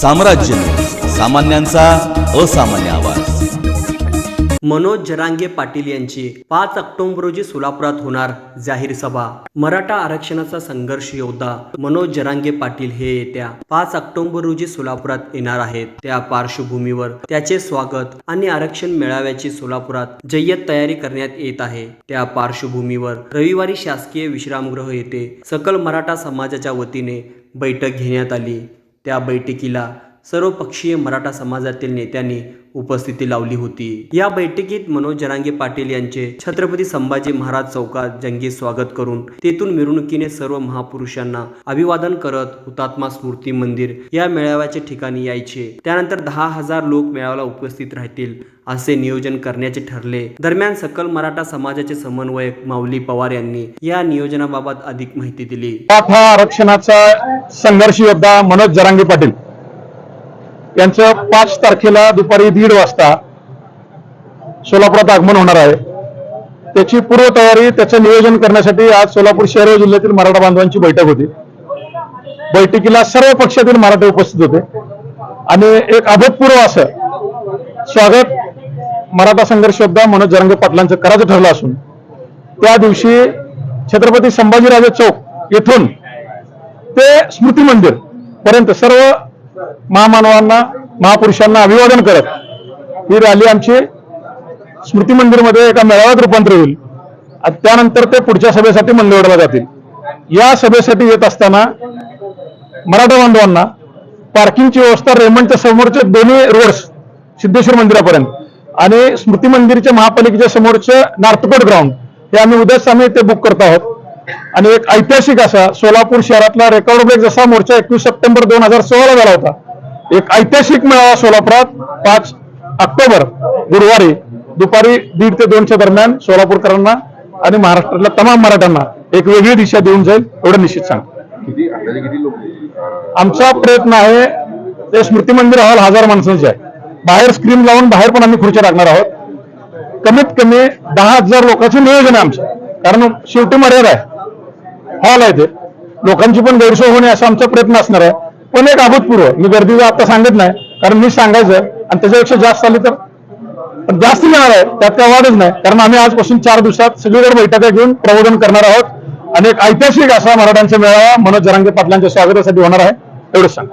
साम्राज्य. सामान्यांचा असामान्य आवाज. मनोज जरांगे पाटील यांची पाच ऑक्टोबर रोजी सोलापुरात होणार जाहीर सभा. मराठा आरक्षणाचा संघर्ष योद्धा मनोज जरांगे पाटील हे येत्या पाच ऑक्टोबर रोजी सोलापुरात येणार आहेत. त्या पार्श्वभूमीवर त्याचे स्वागत आणि आरक्षण मेळाव्याची सोलापुरात जय्यत तयारी करण्यात येत आहे. त्या पार्श्वभूमीवर रविवारी शासकीय विश्रामगृह येथे सकल मराठा समाजाच्या वतीने बैठक घेण्यात आली. त्या बैठकीला सर्वपक्षीय मराठा समाजातील नेत्यांनी उपस्थिती लावली होती. या बैठकीत मनोज जरांगे पाटील यांचे छत्रपती संभाजी महाराज चौकात जंगी स्वागत करून तेथून मिरवणुकीने सर्व महापुरुषांना अभिवादन करत हुतात्मा स्मृती मंदिर या मेळाव्याच्या ठिकाणी यायचे. त्यानंतर दहा हजार लोक मेळाव्याला उपस्थित राहतील असे नियोजन करण्याचे ठरले. दरम्यान सकल मराठा समाजाचे समन्वयक माऊली पवार यांनी या नियोजनाबाबत अधिक माहिती दिली. मराठा आरक्षणाचा संघर्ष योद्धा मनोज जरांगे पाटील. यांचं पाच तारखेला दुपारी दीड वाजता सोलापुरात आगमन होणार आहे. त्याची पूर्वतयारी त्याचं नियोजन करण्यासाठी आज सोलापूर शहर जिल्ह्यातील मराठा बांधवांची बैठक होती. बैठकीला सर्व पक्षातील मराठे उपस्थित होते. आणि एक अभूतपूर्व असं स्वागत मराठा संघर्ष योद्धा मनोज जरंगे पाटलांचं करायचं ठरलं असून त्या दिवशी छत्रपती संभाजीराजे चौक येथून ते स्मृती मंदिर पर्यंत सर्व महामानवांना महापुरुषांना अभिवादन करत ही रॅली आमची स्मृती मंदिरमध्ये एका मेळाव्यात रूपांतर होईल. त्यानंतर ते पुढच्या सभेसाठी मंगळवेढला जातील. या सभेसाठी येत असताना मराठा बांधवांना पार्किंगची व्यवस्था रेमंडच्या समोरचे दोन्ही रोड्स सिद्धेश्वर मंदिरापर्यंत आणि स्मृती मंदिरच्या महापालिकेच्या समोरचे नार्थकोट ग्राउंड हे आम्ही उद्याच आम्ही ते बुक करत आहोत. आणि एक ऐतिहासिक असा सोलापूर शहरातला रेकॉर्ड ब्रेक जसा मोर्चा एकवीस सप्टेंबर दोन हजार सोळाला झाला होता एक ऐतिहासिक मेळावा सोलापुरात पाच ऑक्टोबर गुरुवारी दुपारी दीड ते दोनच्या दरम्यान सोलापूरकरांना आणि महाराष्ट्रातल्या तमाम मराठ्यांना एक वेगळी दिशा देऊन जाईल एवढं निश्चित सांग. आमचा प्रयत्न आहे ते स्मृती मंदिर हॉल हजार माणसांचे आहे. बाहेर स्क्रीन लावून बाहेर पण आम्ही खुर्च्या टाकणार आहोत. कमीत कमी दहा हजार लोकांचं नियोजन आहे आमचं. कारण शेवटी मर्यादा आहे. हॉल आहे ते. लोकांची पण गैरसोय होणे असा आमचा प्रयत्न असणार आहे. पण एक अभूतपूर्व मी गर्दीचं आता सांगत नाही कारण मी सांगायचं आणि त्याच्यापेक्षा जास्त आली तर? पण जास्त येणार आहे त्यात काय वाढच नाही. कारण आम्ही आजपासून चार दिवसात सगळीकडे बैठका घेऊन प्रबोधन करणार आहोत. आणि एक ऐतिहासिक असा मराठ्यांचा मेळावा मनोज जरांगे पाटलांच्या स्वागतासाठी होणार आहे. एवढंच सांग